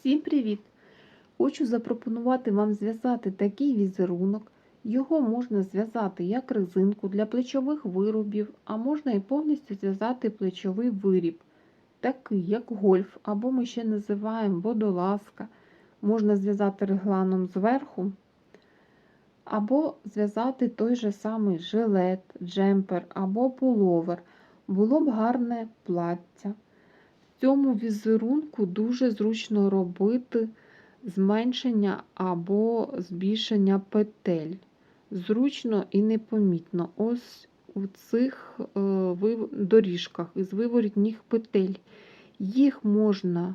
Всім привіт! Хочу запропонувати вам зв'язати такий візерунок. Його можна зв'язати як резинку для плечових виробів, а можна і повністю зв'язати плечовий виріб, такий як гольф, або ми ще називаємо водолазка. Можна зв'язати регланом зверху, або зв'язати той же самий жилет, джемпер або пуловер. Було б гарне плаття. Цьому візерунку дуже зручно робити зменшення або збільшення петель. Зручно і непомітно. Ось у цих е, доріжках із виворітніх петель. Їх можна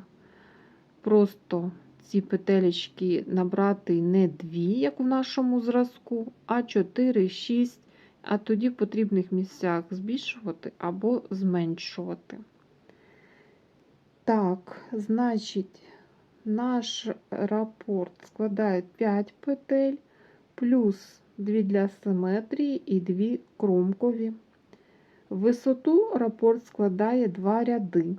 просто ці петелечки набрати не дві, як в нашому зразку, а 4, 6, а тоді в потрібних місцях збільшувати або зменшувати. Так, значить, наш рапорт складає 5 петель, плюс 2 для симетрії і 2 кромкові. Висоту рапорт складає 2 ряди.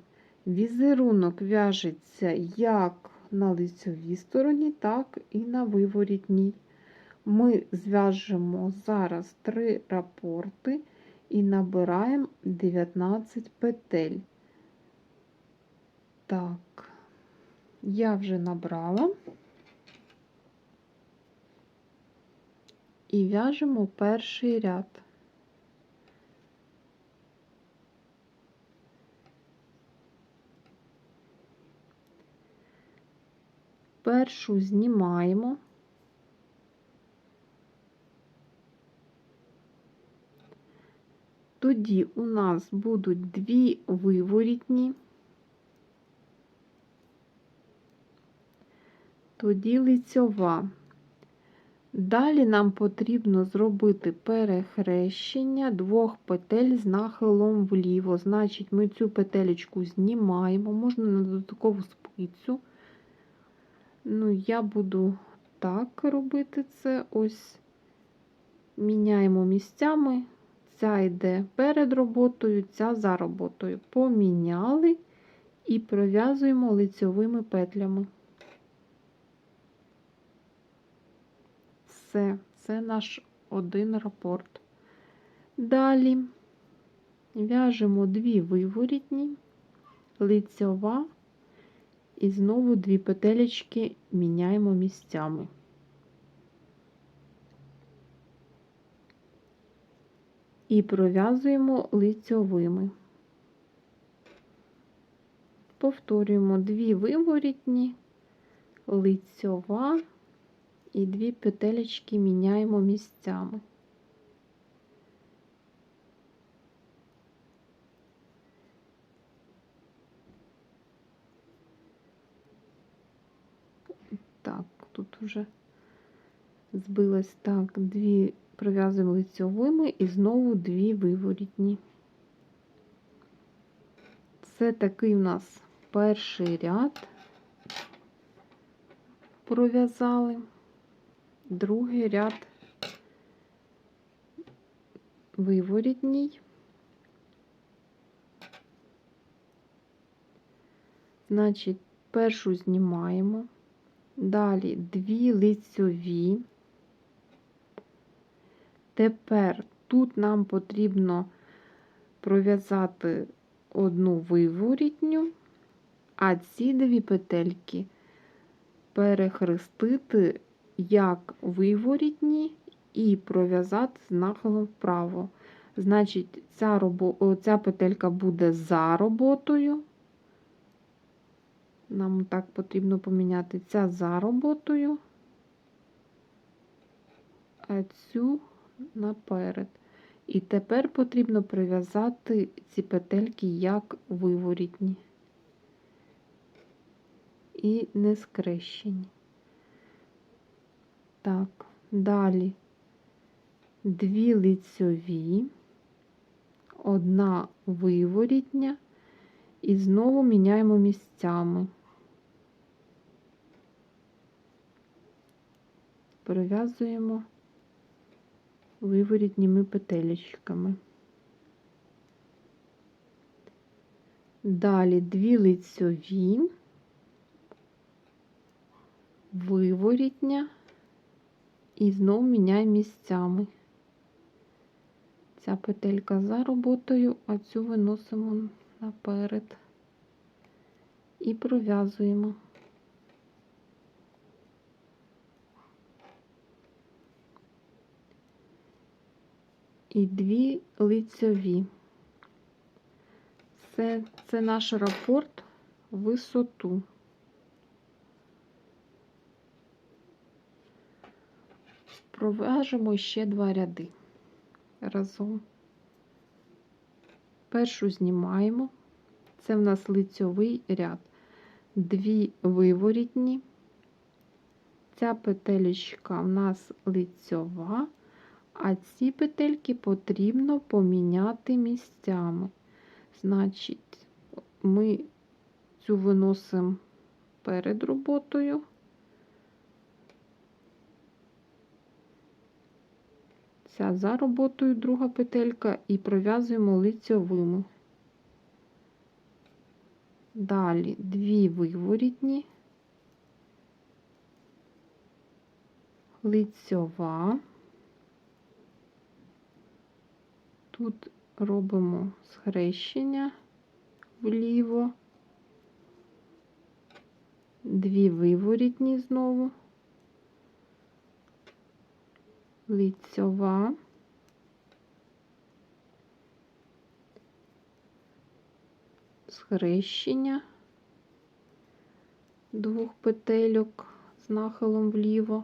Візерунок в'яжеться як на лицьовій стороні, так і на виворітній. Ми зв'яжемо зараз 3 рапорти і набираємо 19 петель. Так, я вже набрала і в'яжемо перший ряд. Першу знімаємо. Тоді у нас будуть дві виворітні. Тоді лицьова. Далі нам потрібно зробити перехрещення двох петель з нахилом вліво. Значить, ми цю петелечку знімаємо, можна на додаткову спицю. Ну, я буду так робити це. Ось міняємо місцями. Ця йде перед роботою, ця за роботою. Поміняли і пров'язуємо лицьовими петлями. Все, це наш один рапорт. Далі в'яжемо дві виворітні, лицьова, і знову дві петелечки міняємо місцями. І пров'язуємо лицьовими. Повторюємо дві виворітні, лицьова і дві петелечки міняємо місцями. Так, тут вже збилось так, дві пров'язуємо лицьовими і знову дві виворітні. Це такий у нас перший ряд пров'язали другий ряд виворітній. Значить, першу знімаємо, далі дві лицьові. Тепер тут нам потрібно пров'язати одну виворітню, а ці дві петельки перехрестити як виворітні і пров'язати з нахилом вправо. Значить, ця, робо... ця петелька буде за роботою. Нам так потрібно поміняти ця за роботою, а цю наперед. І тепер потрібно прив'язати ці петельки як виворітні і не скрещені. Так, далі дві лицьові, одна виворітня, і знову міняємо місцями. Пров'язуємо виворітніми петелечками. Далі дві лицьові, виворітня і знов міняй місцями. Ця петелька за роботою, а цю виносимо наперед і пров'язуємо. І дві лицьові. Це, це наш рапорт висоту. Пров'яжемо ще два ряди разом. Першу знімаємо. Це в нас лицьовий ряд. Дві виворітні. Ця петелечка в нас лицьова, а ці петельки потрібно поміняти місцями. Значить, ми цю виносимо перед роботою. Ця за роботою друга петелька і пров'язуємо лицьовими. Далі дві виворітні, лицьова. Тут робимо схрещення вліво, дві виворітні знову, лицьова, схрещення двох петельок з нахилом вліво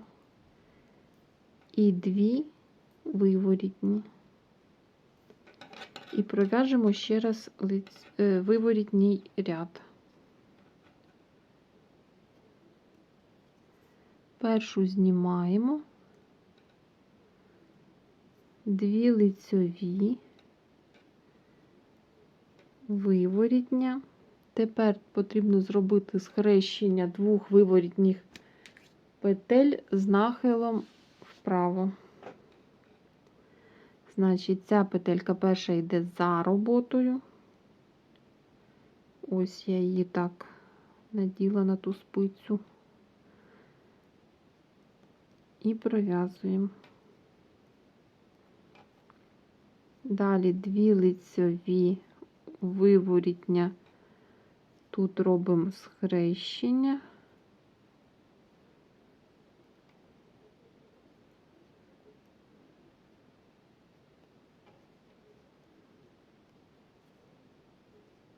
і дві виворітні. І пров'яжемо ще раз е, виворітній ряд. Першу знімаємо, дві лицьові, виворітня. Тепер потрібно зробити схрещення двох виворітніх петель з нахилом вправо. Значить, ця петелька перша йде за роботою. Ось я її так наділа на ту спицю і пров'язуємо. Далі дві лицьові виворітня. Тут робимо схрещення.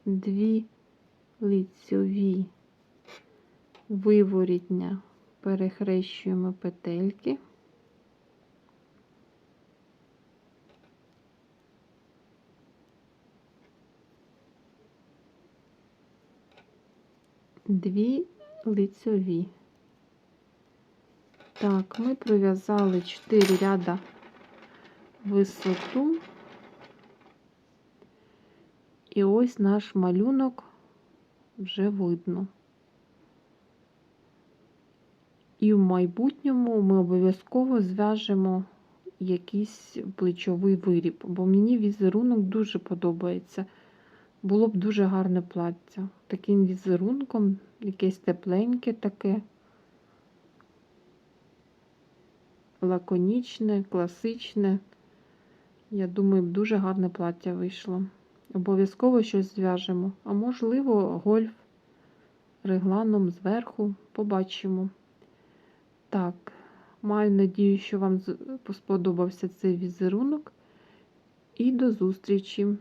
Дві лицьові виворітня перехрещуємо петельки. Дві лицьові. Так, ми пров'язали 4 ряда висоту. І ось наш малюнок вже видно. І в майбутньому ми обов'язково зв'яжемо якийсь плечовий виріб, бо мені візерунок дуже подобається. Було б дуже гарне плаття. Таким візерунком, якесь тепленьке таке, лаконічне, класичне. Я думаю, дуже гарне плаття вийшло. Обов'язково щось зв'яжемо, а можливо, гольф регланом зверху побачимо. Так, маю надію, що вам сподобався цей візерунок. І до зустрічі!